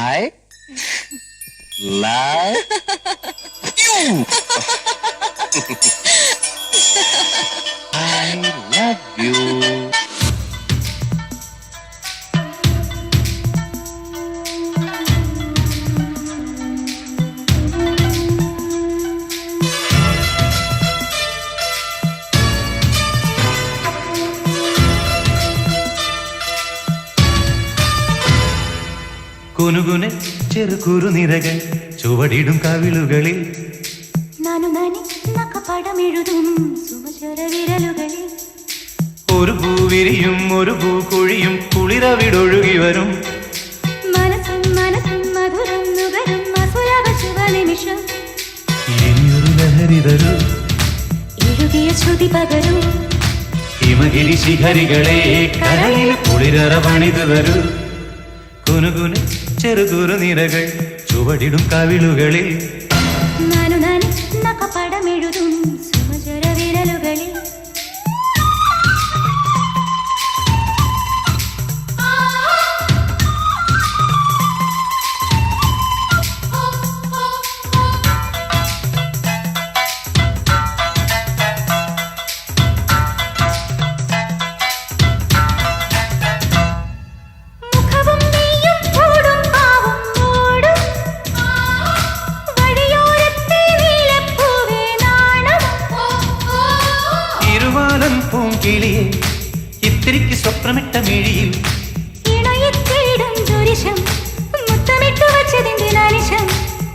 I love you. I കുനുകുനെ Cherukuru നിരകൾ ചുവടിടും കവിളുകളിൽ. ഒരു പൂവിരിയും ഒരു പൂക്കുഴിയും കുളിരവിടൊഴുകി വരും. ഹിമഗിരി ശിഖരികളെ കരളിൽ കുളിരറ പണിതു വരും കുനുകുനെ ചെറുകുറു നിരകൾ ചുവടിടും കവിളുകളിൽ പൂങ്കിളിയെ ഇത്തിരിക്ക് സ്വപ്നമിട്ട മിഴിയിൽ.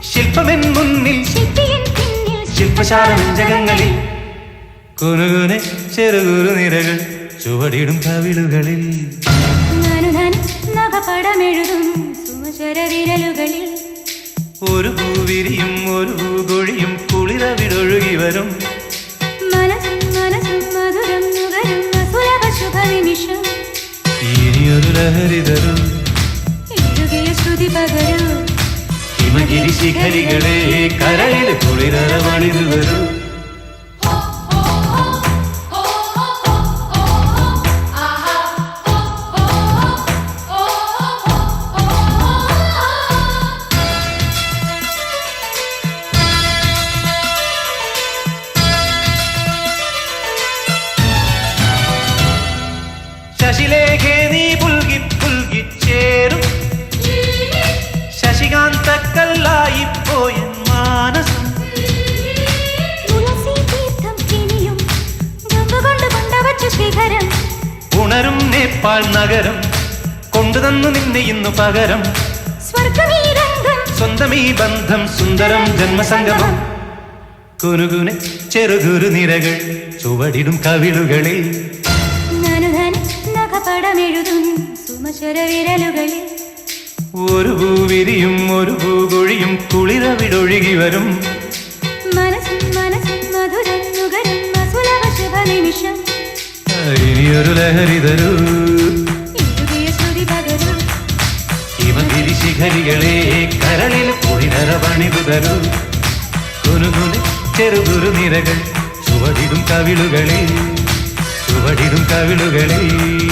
ശില്പമെൻ മുന്നിൽ ശില്പശാല നെഞ്ചകങ്ങളിൽ. കുനുകുനെ നിരകൾ ചുവടിടും കവിളുകളിൽ. സുമചര വിരലുകളിൽ. ഒരു പൂവിരിയും ഒരു പൂകൊഴിയും കുളിരവിടൊഴുകി വരും. ഇനിയൊരു ലഹരി തരൂ എഴുകിയ ശ്രുതി പകരൂ ഹിമഗിരി ശിഖരികളെ കരയിൽ കുളിരറ പണിതു വരൂ. നേപ്പാൾ നഗരം കൊണ്ടുതന്നു നിന്നെ ഇന്നു പകരം. സ്വന്തം ഈ ബന്ധം സുന്ദരം ജന്മസംഗമം. കുനുകുനെ ചെറുകുരു നിരകൾ ചുവടിടും കവിളുകളിൽ. നഖപടമെഴുതും വിരലുകളിൽ. ഒരു പൂവിരിയും ഒരു പൂകൊഴിയും കുളിരവിടൊഴുകി വരും. മനസ്സും മനസ്സും മധുരം നുകരും അസുലഭ ശുഭനിമിഷം. ഇനിയൊരു ലഹരി തരൂ. ശിഖരികളെ കരളിൽ കുളിരറ പണിതു തരൂ. കുനുകുനെ ചെറുകുരു നിരകൾ ചുവടിടും കവിളുകളിൽ ചുവടിടും കവിളുകളിൽ.